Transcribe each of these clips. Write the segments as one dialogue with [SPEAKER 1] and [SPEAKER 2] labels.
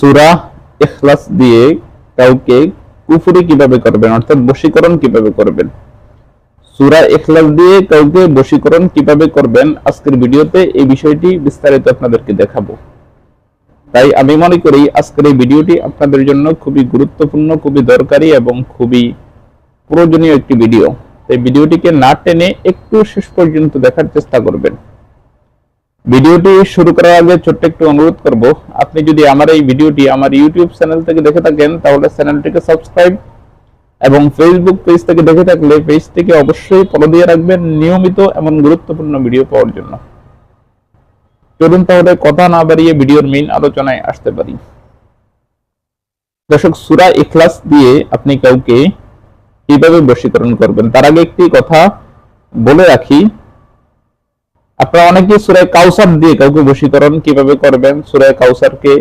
[SPEAKER 1] সুরা ইখলাস দিয়ে কাউকে কুফরি কীভাবে করবেন, অর্থাৎ বশীকরণ কীভাবে করবেন? সুরা ইখলাস দিয়ে কাউকে বশীকরণ কীভাবে করবেন? আজকের ভিডিওতে এই বিষয়টি বিস্তারিত আপনাদেরকে দেখাবো। তাই আমি মনে করি আজকের এই ভিডিওটি আপনাদের জন্য খুবই গুরুত্বপূর্ণ, খুবই দরকারি এবং খুবই প্রয়োজনীয় একটি ভিডিও। তাই ভিডিওটিকে না টেনে একটু শেষ পর্যন্ত দেখার চেষ্টা করবেন। ভিডিওটি শুরু করার আগে ছোট্ট একটু অনুরোধ করব, আপনি যদি আমার এই ভিডিওটি আমার ইউটিউব চ্যানেল থেকে দেখে থাকেন, তাহলে চ্যানেলটিকে সাবস্ক্রাইব এবং ফেসবুক পেজ থেকে দেখে থাকলে পেজটিকে অবশ্যই ফলো দিয়ে রাখবেন নিয়মিত এমন গুরুত্বপূর্ণ ভিডিও পাওয়ার জন্য। চলুন তাহলে কথা না বাড়িয়ে ভিডিওর মেইন আলোচনায় আসতে পারি। দর্শক, সুরা ইখলাস দিয়ে আপনি কাউকে কীভাবে বশীকরণ করবেন? তার আগে একটি কথা বলে রাখি আপনারা অনেকে সুরায় কাউসার দিয়ে কাউকে বশীকরণ কীভাবে করবেন, সুরায় কাউসারকে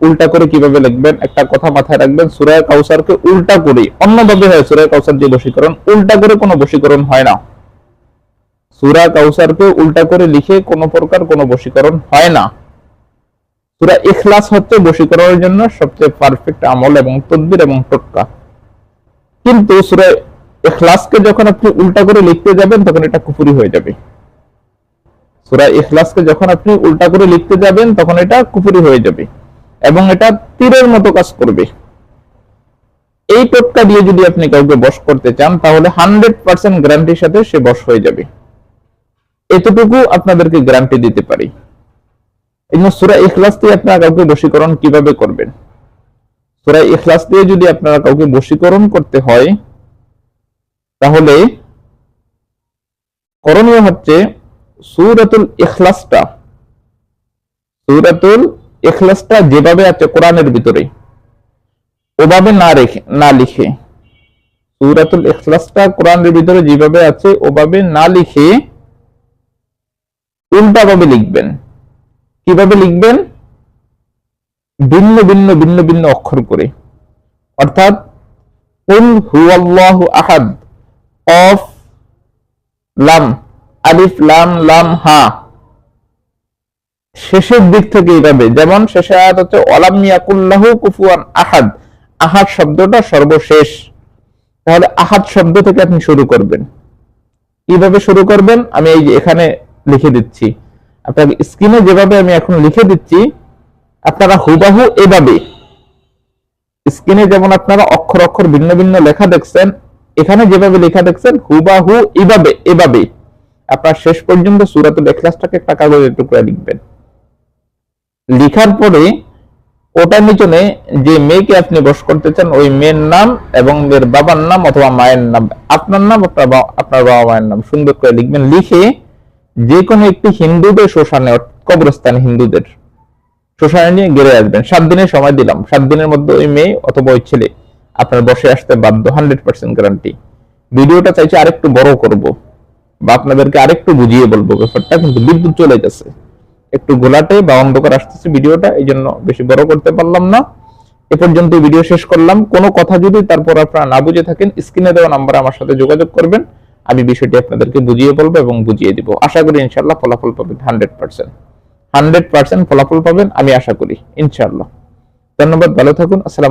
[SPEAKER 1] উল্টা করে কীভাবে লিখবেন, একটা কথা মাথায় রাখবেন, সুরায় কাউসারকে উল্টা করে অন্যভাবে হয় সুরায় কাউসার দিয়ে বশীকরণ, উল্টা করে কোনো বশীকরণ হয় না। সুরা কাউসারকে উল্টা করে লিখে কোনো প্রকার কোনো বশীকরণ হয় না। সুরা ইখলাস হচ্ছে বশীকরণের জন্য সবচেয়ে পারফেক্ট আমল এবং তদ্বির এবং টোটকা। কিন্তু সুরা ইখলাসকে যখন আপনি উল্টা করে লিখতে যাবেন, তখন এটা কুফুরি হয়ে যাবে। সুরা ইখলাসকে যখন আপনি উল্টা করে লিখতে যাবেন, তখন এটা কুফুরি হয়ে যাবে এবং এটা তীরের মতো কাজ করবে। এই টোটকা দিয়ে যদি আপনি কাউকে বশ করতে চান, তাহলে হান্ড্রেড পার্সেন্ট গ্যারান্টির সাথে সে বশ হয়ে যাবে। এতটুকু আপনাদেরকে গ্যারান্টি দিতে পারি। এই জন্য সুরা ইখলাস দিয়ে আপনারা কাউকে বশীকরণ কীভাবে করবেন? সুরা ইখলাস দিয়ে যদি আপনারা কাউকে বশীকরণ করতে হয়, তাহলে করণীয় হচ্ছে সুরাতুল ইখলাসটা সুরাতুল ইখলাসটা যেভাবে আছে কোরআনের ভিতরে, ওভাবে না রেখে, না লিখে, সুরাতুল ইখলাসটা কোরআনের ভিতরে যেভাবে আছে ওভাবে না লিখে উল্টাভাবে লিখবেন। কীভাবে লিখবেন? ভিন্ন ভিন্ন ভিন্ন ভিন্ন অক্ষর করে। অর্থাৎ, কুল হুয়াল্লাহু আহাদ অফ লাম আলিফ, লাম লাম, হা। শেষের দিক থেকে এইভাবে। যেমন শেষে আয়াত হচ্ছে, ওয়ালাম ইয়াকুল্লাহু কুফুয়ান আহাদ। আহাদ শব্দটা সর্বশেষ। তাহলে আহাদ শব্দ থেকে আপনি শুরু করবেন। কীভাবে শুরু করবেন, আমি এই এখানে লিখে দিচ্ছি। আপনাকে স্ক্রিনে যেভাবে আমি এখন লিখে দিচ্ছি, আপনারা হুবাহু এভাবে। স্ক্রিনে যেমন আপনারা অক্ষর অক্ষর ভিন্ন ভিন্ন লেখা দেখছেন, এখানে যেভাবে লেখা দেখছেন, হুবাহু এভাবে এভাবে। আপনার শেষ পর্যন্ত সুরাতুল ইখলাসটাকে একটা কাগজের টুকরা লিখবেন। লিখার পরে ওটার নিচনে যে মেয়েকে আপনি বস করতে চান ওই মেয়ের নাম এবং মেয়ের বাবার নাম অথবা মায়ের নাম, আপনার নাম আপনার আপনার বাবা মায়ের নাম সুন্দর করে লিখবেন। লিখে যে কোনো একটি হিন্দুদের শ্মশানে কবরস্থান হিন্দুদের শ্মশানে নিয়ে গেড়ে আসবেন। সাত দিনের সময় দিলাম। সাত দিনের মধ্যে ওই মেয়ে অথবা ওই ছেলে আপনার বসে আসতে বাধ্য হান্ড্রেড পার্সেন্ট গ্যারান্টি ভিডিওটা চাইছে আরেকটু বড় করব। বা আপনাদেরকে আরেকটু বুঝিয়ে বলব ব্যাপারটা, কিন্তু বিদ্যুৎ চলে গেছে একটু গোলাটে বা অন্ধকার আসতেছে ভিডিওটা এই জন্য বেশি বড় করতে পারলাম না। এ পর্যন্ত ভিডিও শেষ করলাম। কোনো কথা যদি তারপর আপনারা না বুঝে থাকেন, স্ক্রিনে দেওয়া নাম্বারে আমার সাথে যোগাযোগ করবেন। আমি বিষয়টি আপনাদেরকে বুঝিয়ে বলব এবং বুঝিয়ে দিব। আশা করি ইনশাল্লাহ ফলাফল পাবেন হান্ড্রেড পার্সেন্ট। হান্ড্রেড পার্সেন্ট ফলাফল পাবেন, আমি আশা করি ইনশাল্লাহ ধন্যবাদ, ভালো থাকুন, আসসালাম